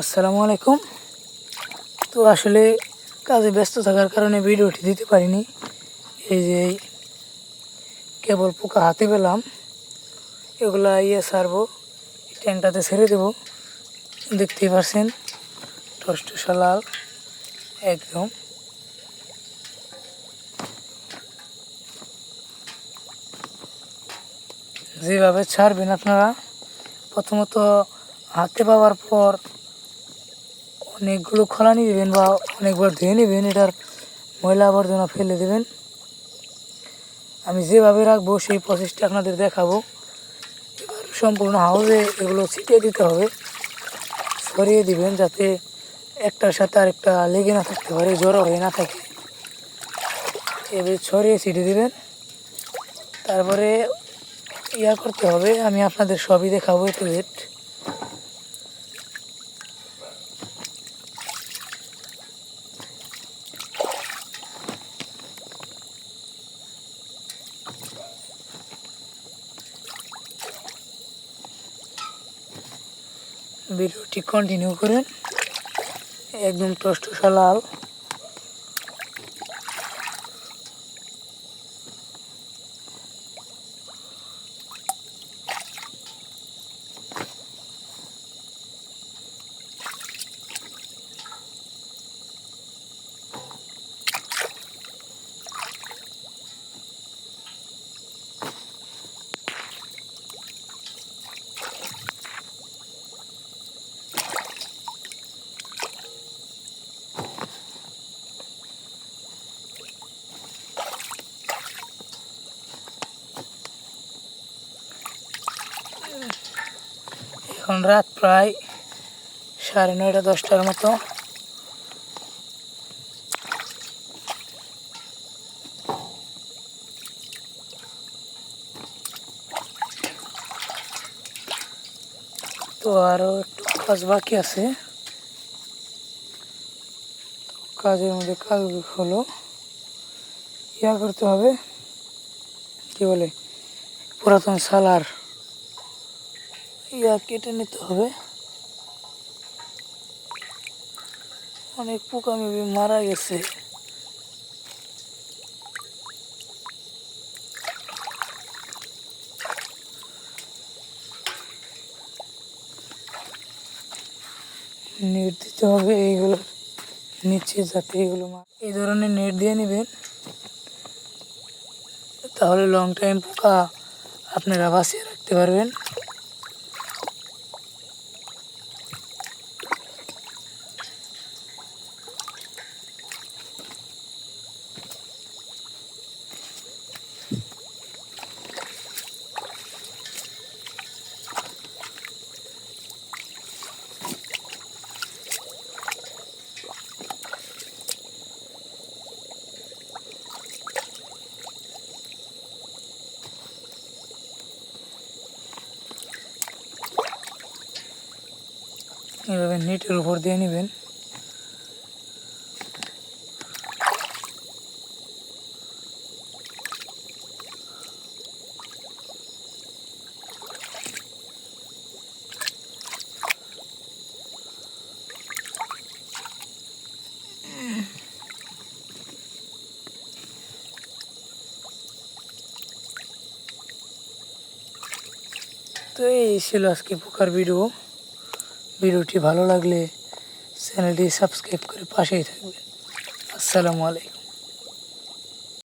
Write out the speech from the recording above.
আসসালামু আলাইকুম। তো আসলে কাজে ব্যস্ত থাকার কারণে ভিডিওটি দিতে পারিনি। এই যে কেবল পোকা হাতে পেলাম, এগুলা ইয়ে সারবো এই ছেড়ে দেবো। দেখতেই পারছেন টসটসা লাল একদম। যেভাবে ছাড়বেন আপনারা, প্রথমত হাতে পাওয়ার পর অনেকগুলো খোলা নিয়ে দেবেন বা অনেকবার ধুয়ে নেবেন, এটার ময়লা আবর্জনা ফেলে দেবেন। আমি যেভাবে রাখব সেই প্রসেসটা আপনাদের দেখাবো। এবার সম্পূর্ণ হাউসে এগুলো ছিটিয়ে দিতে হবে। ছড়িয়ে দিবেন যাতে একটার সাথে আরেকটা লেগে না থাকতে পারে, জড়ো হয়ে না থাকে। এবার ছড়িয়ে ছিটিয়ে দিবেন। তারপরে ইয়া করতে হবে, আমি আপনাদের সবই দেখাবো একটু ভিডিওটি কন্টিনিউ করেন। একদম টসটসা লাল এখন রাত প্রায় সাড়ে নয়টা, দশটার মতো। তো আরও একটু কাজ বাকি আছে। কাজের মধ্যে কাজ হলো। ইয়া করতে হবে, কি বলে, পুরাতন সালার ইয়া কেটে নিতে হবে? অনেক পোকা মেবি মারা গেছে। নেট দিতে হবে এইগুলোর নিচে যাতে এগুলো এই ধরনের নেট দিয়ে নেবেন। তাহলে লং টাইম পোকা আপনারা বাঁচিয়ে রাখতে পারবেন। এভাবে নেটের উপর দিয়ে নেবেন তো এই ছিল আজকে পোকার ভিডিও ভিডিওটি ভালো লাগলে চ্যানেলটি সাবস্ক্রাইব করে পাশেই থাকবেন। আসসালামু আলাইকুম।